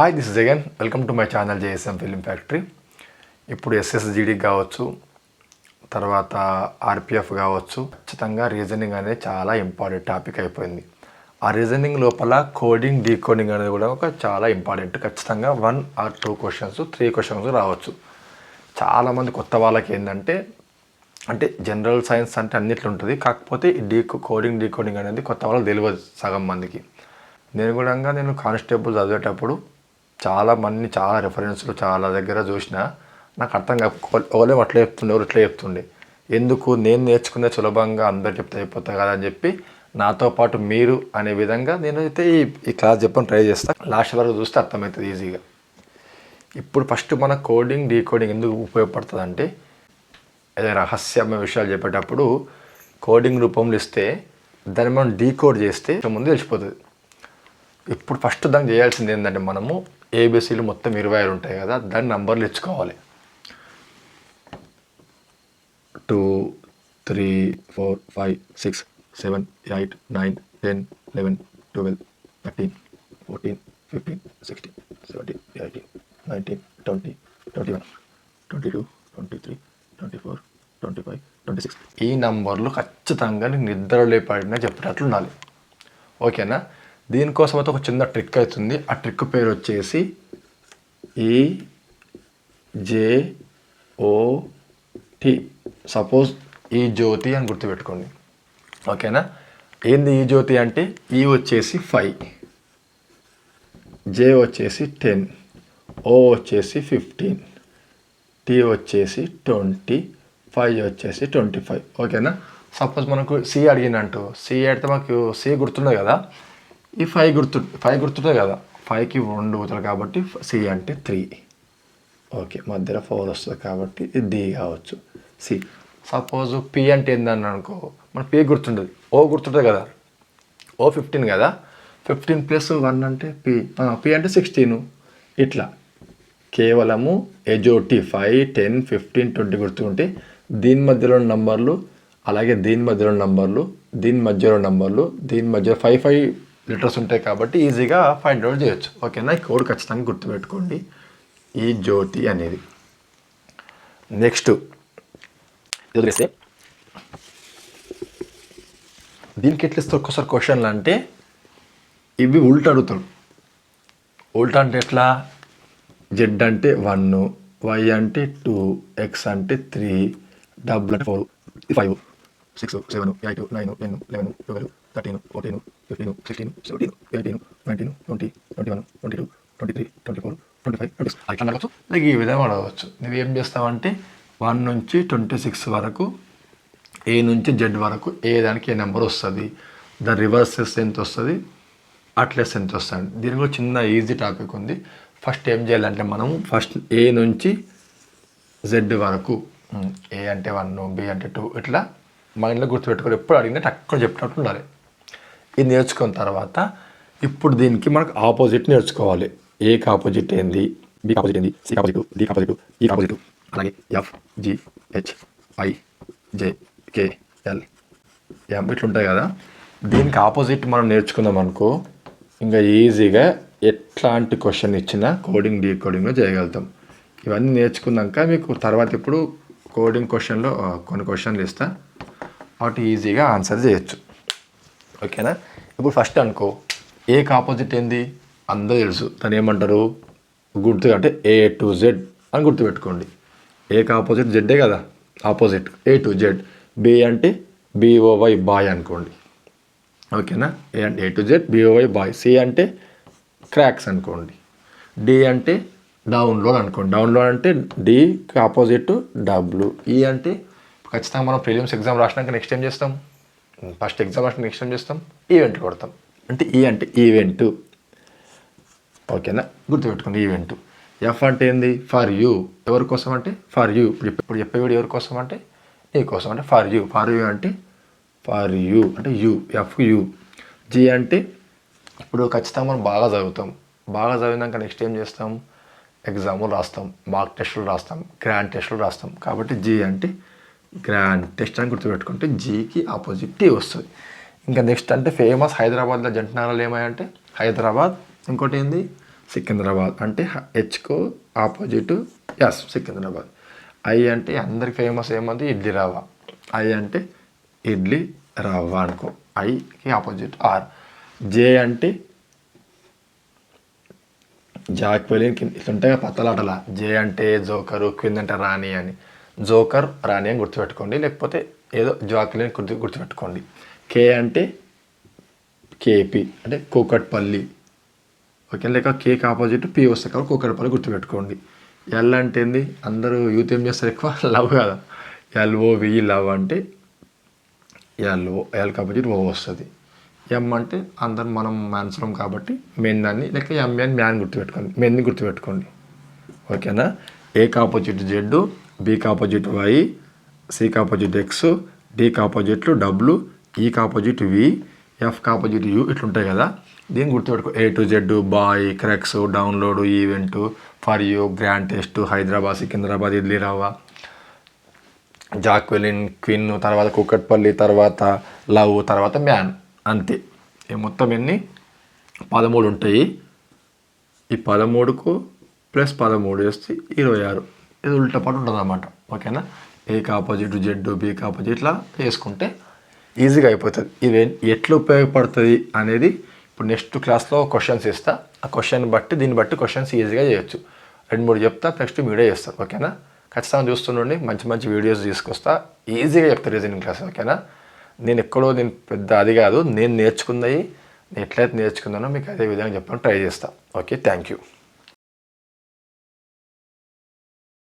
Hi this Jagan welcome to my channel JSM film factory ఇప్పుడు SSGD కావచ్చు తర్వాత RPF కావచ్చు ఖచ్చితంగా రీజనింగ్ అనేది చాలా ఇంపార్టెంట్ టాపిక్ అయిపోయింది. ఆ రీజనింగ్ లోపల కోడింగ్ డీకోడింగ్ అనేది కూడా ఒక చాలా ఇంపార్టెంట్ ఖచ్చితంగా one or two questions three questions రావచ్చు. చాలామంది కొత్త వాళ్ళకి ఏంటంటే అంటే జనరల్ సైన్స్ అంటే అన్నిట్లో ఉంటుంది కాకపోతే డీ కోడింగ్ డీకోడింగ్ అనేది కొత్త వాళ్ళకి తెలియదు సగం మందికి. నేను కూడా నేను కానిస్టేబుల్ చదివేటప్పుడు చాలా మంది చాలా రెఫరెన్స్లు చాలా దగ్గర చూసిన నాకు అర్థం కాక ఓలేం అట్లా చెప్తుండే ఎవరు ఇట్లా చెప్తుండే. ఎందుకు? నేను నేర్చుకునే సులభంగా అందరు చెప్తే అయిపోతా కదా అని చెప్పి నాతో పాటు మీరు అనే విధంగా నేనైతే ఈ ఈ క్లాస్ చెప్పని ట్రై చేస్తాను లాస్ట్ వరకు చూస్తే అర్థమవుతుంది ఈజీగా ఇప్పుడు ఫస్ట్ మన కోడింగ్ డీకోడింగ్ ఎందుకు ఉపయోగపడుతుంది అంటే ఏదైనా రహస్యమైన విషయాలు చెప్పేటప్పుడు కోడింగ్ రూపంలో ఇస్తే దాన్ని మనం డీకోడ్ చేస్తే ముందు తెలిసిపోతుంది. ఇప్పుడు ఫస్ట్ దాన్ని చేయాల్సింది ఏంటంటే మనము ఏబీసీలు మొత్తం ఇరవై ఆరు ఉంటాయి కదా దాని నంబర్లు ఇచ్చుకోవాలి. Two three four five six seven eight nine ten eleven twelve thirteen fourteen fifteen sixteen seventeen eighteen nineteen twenty twenty one twenty two twenty three twenty four twenty five twenty six ఈ నంబర్లు ఖచ్చితంగా నీకు నిద్ర లేపడినా చెప్పేటట్లు ఉండాలి. ఓకేనా? దీనికోసం అయితే ఒక చిన్న ట్రిక్ అవుతుంది. ఆ ట్రిక్ పేరు వచ్చేసి ఈ జే ఓ టి సపోజ్ ఈ జ్యోతి అని గుర్తుపెట్టుకోండి. ఓకేనా? ఏంది ఈ జ్యోతి అంటే? ఈ వచ్చేసి ఫైవ్ జే వచ్చేసి టెన్ ఓ వచ్చేసి ఫిఫ్టీన్ టీ వచ్చేసి ట్వంటీ ఫైవ్ వచ్చేసి ట్వంటీ ఫైవ్ ఓకేనా? సపోజ్ మనకు సి అడిగినట్టు సి అడిగితే మాకు సి గుర్తుండే కదా? ఈ ఫైవ్ గుర్తు ఫైవ్ గుర్తుంటుంది కదా. ఫైవ్కి రెండు పోతుంది కాబట్టి సి అంటే త్రీ. ఓకే మధ్యలో ఫోర్ వస్తుంది కాబట్టి ఇది డి కావచ్చు. సి. సపోజ్ పి అంటే ఏందని అనుకో మన పి గుర్తుంటుంది ఓ గుర్తుంటుంది కదా. ఓ ఫిఫ్టీన్ కదా. ఫిఫ్టీన్ ప్లస్ వన్ అంటే పి. పి అంటే సిక్స్టీన్. ఇట్లా. కేవలము EJOT five ten fifteen twenty గుర్తుంటే దీని మధ్యలో నంబర్లు అలాగే దీని మధ్యలో నంబర్లు దీని మధ్యలో నంబర్లు దీని మధ్య ఫైవ్ ఫైవ్ లెటర్స్ ఉంటాయి కాబట్టి ఈజీగా ఫైండ్ అవుట్ చేయొచ్చు. ఓకేనా ఈ కోడ్ ఖచ్చితంగా గుర్తుపెట్టుకోండి. ఈ జ్యోతి అనేది. నెక్స్ట్ వదిలేస్తే దీనికి ఎట్లా ఇస్తే ఒక్కసారి క్వశ్చన్లు అంటే ఇవి ఉల్టా అడుగుతాడు ఉల్టా అంటే ఎట్లా? జెడ్ అంటే వన్ వై అంటే టూ ఎక్స్ అంటే త్రీ డబుల్ అంటే four five six seven eight nine ten eleven twelve thirteen fourteen fifteen sixteen seventeen eighteen nineteen twenty twenty one twenty two twenty three twenty four twenty five twenty six అట్లా అడగచ్చు like ఈ విధంగా అడగవచ్చు నువ్వు ఏం చేస్తావంటే one నుంచి twenty six వరకు ఏ నుంచి జెడ్ వరకు ఏ దానికి ఏ నెంబర్ వస్తుంది దాని రివర్సెస్ ఎంత వస్తుంది అట్లెస్ ఎంత వస్తుంది. దీని చిన్న ఈజీ టాపిక్ ఉంది. ఫస్ట్ ఏం చేయాలంటే మనం ఫస్ట్ ఏ నుంచి జెడ్ వరకు ఏ అంటే వన్ బి అంటే టూ ఇట్లా మైండ్లో గుర్తుపెట్టుకొని ఎప్పుడు అడిగినా టక్కున చెప్పినట్టు ఉండాలి. ఇది నేర్చుకున్న తర్వాత ఇప్పుడు దీనికి మనకు ఆపోజిట్ నేర్చుకోవాలి. ఏకి ఆపోజిట్ ఏంది? బి ఆపోజిట్ ఏంది? C opposite D opposite e E opposite. అలాగే F G H I J K L M ఇట్లా ఉంటాయి కదా. దీనికి ఆపోజిట్ మనం నేర్చుకుందాం అనుకో ఇంకా ఈజీగా ఎట్లాంటి క్వశ్చన్ ఇచ్చినా కోడింగ్ డీ కోడింగ్లో చేయగలుగుతాం. ఇవన్నీ నేర్చుకున్నాక మీకు తర్వాత ఇప్పుడు కోడింగ్ క్వశ్చన్లో కొన్ని క్వశ్చన్లు ఇస్తా. వాటి ఈజీగా ఆన్సర్ చేయొచ్చు. ఓకేనా? ఇప్పుడు ఫస్ట్ అనుకో ఏకి ఆపోజిట్ ఏంది? అందరూ తెలుసు. తను ఏమంటారు? గుర్తు అంటే ఏ టు జెడ్ అని గుర్తుపెట్టుకోండి. ఏకి ఆపోజిట్ జెడ్డే కదా? Opposite A to Z B అంటే బిఓవై బాయ్ అనుకోండి. ఓకేనా? ఏ అంటే A to Z B O Y boy C అంటే క్రాక్స్ అనుకోండి. డి అంటే డౌన్లోడ్ అనుకోండి. డౌన్లోడ్ అంటే డికి ఆపోజిట్ డబ్ల్యూ ఈ అంటే ఖచ్చితంగా మనం ప్రిలిమ్స్ ఎగ్జామ్ రాసినాక నెక్స్ట్ ఏం చేస్తాం? ఫస్ట్ ఎగ్జామ్ రాసిన నెక్స్ట్ ఏం చేస్తాం? ఈవెంట్ కొడతాం. అంటే ఈ అంటే ఈవెంట్. ఓకేనా? గుర్తుపెట్టుకోండి ఈవెంట్. ఎఫ్ అంటే ఏంది? ఫర్ యూ ఎవరి కోసం అంటే? ఫర్ యూ ఇప్పుడు ఇప్పుడు చెప్పేవాడు ఎవరి కోసం అంటే? నీ కోసం అంటే ఫర్ యూ ఫర్ యూ అంటే ఫర్ యూ అంటే యూ ఎఫ్ యూ జీ అంటే ఇప్పుడు ఖచ్చితంగా మనం బాగా చదువుతాం. బాగా చదివినాక నెక్స్ట్ ఏం చేస్తాం? ఎగ్జాములు రాస్తాం. మార్క్ టెస్టులు రాస్తాం. గ్రాండ్ టెస్టులు రాస్తాం. కాబట్టి జీ అంటే గ్రాండ్ టెస్ట్ అని గుర్తుపెట్టుకుంటే జీకి ఆపోజిట్ టీ వస్తుంది. ఇంకా నెక్స్ట్ అంటే ఫేమస్ హైదరాబాద్లో జంట నగరాలు ఏమాయంటే హైదరాబాద్ ఇంకోటి ఏంది? సికింద్రాబాద్. అంటే హెచ్కో ఆపోజిట్ ఎస్ సికింద్రాబాద్. ఐ అంటే అందరికి ఫేమస్ ఏమంది? ఇడ్లీ రవ్వ. ఐ అంటే ఇడ్లీ రవ్వ అనుకో. ఐకి ఆపోజిట్ ఆర్ జే అంటే జాక్ కింద ఇట్లుంటాయి పత్తలాటల పత్తలాటలా జే అంటే జోకరు క్విన్ అంటే రాణి అని. జోకర్ రాణి అని గుర్తుపెట్టుకోండి. లేకపోతే ఏదో జాక్వెలిన్ గుర్తు గుర్తుపెట్టుకోండి. కే అంటే కేపి అంటే కూకట్పల్లి. ఓకే లేక కేక్ ఆపోజిట్ పి వస్తే కాబట్టి కోకట్పల్లి గుర్తుపెట్టుకోండి. ఎల్ అంటే ఏంది? అందరూ యూత్ ఏం చేస్తారు ఎక్కువ? లవ్ కదా. ఎల్ఓ వి లవ్ అంటే ఎల్ఓ ఎల్ ఆపోజిట్ ఓ వస్తుంది. ఎం అంటే అందరం మనం మ్యాన్సరం కాబట్టి మెన్ అని లేక ఎంఏ అని మ్యాన్ గుర్తుపెట్టుకోండి. మెన్ని గుర్తుపెట్టుకోండి. ఓకేనా? ఏ ఆపోజిట్ జెడ్ బికి ఆపోజిట్ వై సికి ఆపోజిట్ ఎక్స్ డికి ఆపోజిట్లు డబ్ల్యూ ఈకి ఆపోజిట్ వి ఎఫ్కి e ఆపోజిట్ యూ ఇట్లుంటాయి కదా. దీన్ని గుర్తుపెట్టుకో A to Z boy cracks download event for you grand test Hyderabad Secunderabad idli రవ్వ జాక్వెలిన్ క్విన్ తర్వాత కుక్కట్పల్లి తర్వాత లవ్ తర్వాత మ్యాన్. అంతే. ఈ మొత్తం ఎన్ని? పదమూడు ఉంటాయి. ఈ పదమూడుకు ప్లస్ పదమూడు వేస్తే ఇరవై ఆరు. ఇది ఉల్టా పాటు ఉంటుంది అనమాట ఓకేనా ఏకి ఆపోజిట్ జెడ్ బీకి ఆపోజిట్ ఇట్లా వేసుకుంటే ఈజీగా అయిపోతుంది. ఇది ఎట్లా ఉపయోగపడుతుంది అనేది ఇప్పుడు నెక్స్ట్ క్లాస్లో క్వశ్చన్స్ ఇస్తా. ఆ క్వశ్చన్ బట్టి దీన్ని బట్టి క్వశ్చన్స్ ఈజీగా చేయొచ్చు. రెండు మూడు చెప్తా నెక్స్ట్ మీడియా చేస్తాను ఓకేనా? ఖచ్చితంగా చూస్తుండండి. మంచి మంచి వీడియోస్ తీసుకొస్తా. ఈజీగా చెప్తా రీజనింగ్ క్లాస్ ఓకేనా? నేను ఎక్కడో నేను పెద్ద అది కాదు. నేను నేర్చుకున్నవి నేను ఎట్లయితే నేర్చుకున్నానో మీకు అదే విధంగా చెప్పడానికి ట్రై చేస్తాను ఓకే థ్యాంక్ యూ